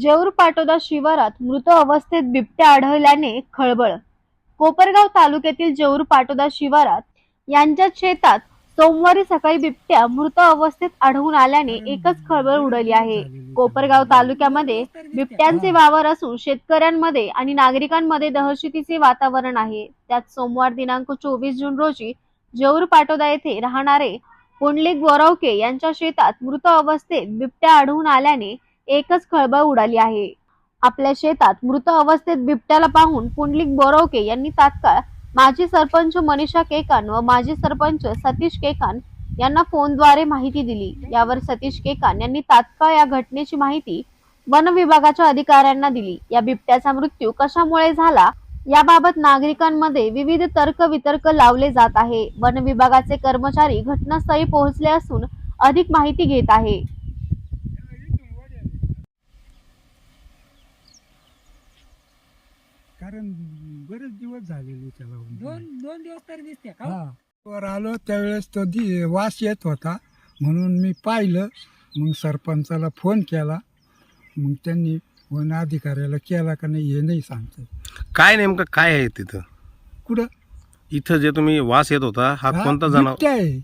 जेऊर पाटोदा शिवारात मृत अवस्थेत बिबट्या आढळल्याने खळबळ. कोपरगाव तालुक्यातील जेऊर पाटोदा शिवारात यांच्या शेतात सोमवारी सकाळी बिबट्या मृत अवस्थेत आढळून आल्याने एकच खळबळ उडाली आहे. कोपरगाव तालुक्यामध्ये बिबट्यांचे वावर असून शेतकऱ्यांमध्ये आणि नागरिकांमध्ये दहशतीचे वातावरण आहे. त्यात सोमवार दिनांक चोवीस जून रोजी जेऊर पाटोदा येथे राहणारे पुंडलिक बोरावके यांच्या शेतात मृत अवस्थेत बिबट्या आढळून आल्याने एकच खळबळ उडाली आहे. आपल्या शेतात मृत अवस्थेत बिबट्याला पाहून पुंडलिक बोरवके यांनी तात्काळ माजी सरपंच मनीषा केकान व माजी सरपंच सतीश केकान यांना फोनद्वारे माहिती दिली. यावर सतीश केकान यांनी तात्काळ या घटनेची माहिती वन विभागाच्या अधिकाऱ्यांना दिली. या बिबट्याचा मृत्यू कशामुळे झाला याबाबत नागरिकांमध्ये विविध तर्क वितर्क लावले जात आहे. वन विभागाचे कर्मचारी घटनास्थळी पोहोचले असून अधिक माहिती घेत आहे. कारण बरेच दिवस झालेले त्याला दोन दोन दिवस तरी दिसते का हा? वर आलो त्यावेळेस तो दि वास येत होता. म्हणून मी पाहिलं. मग सरपंचाला फोन केला. मग त्यांनी वन अधिकाऱ्याला केला का नाही हे नाही सांगते काय नेमकं काय आहे तिथं? कुठं? इथं जे तुम्ही वास येत होता हा हा, कोणता जनावर? बिबट्या आहे.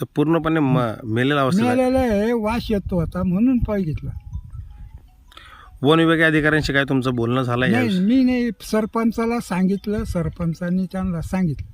तर पूर्णपणे म- मेलेला अवस्थेत आहे. मिळालेला आहे वास येतो होता म्हणून बघितला वन विभागीय अधिकाऱ्यांशी काय तुमचं बोलणं झालं नाही मी नाही सरपंचाला सांगितलं सरपंचांनी त्यांना सांगितलं.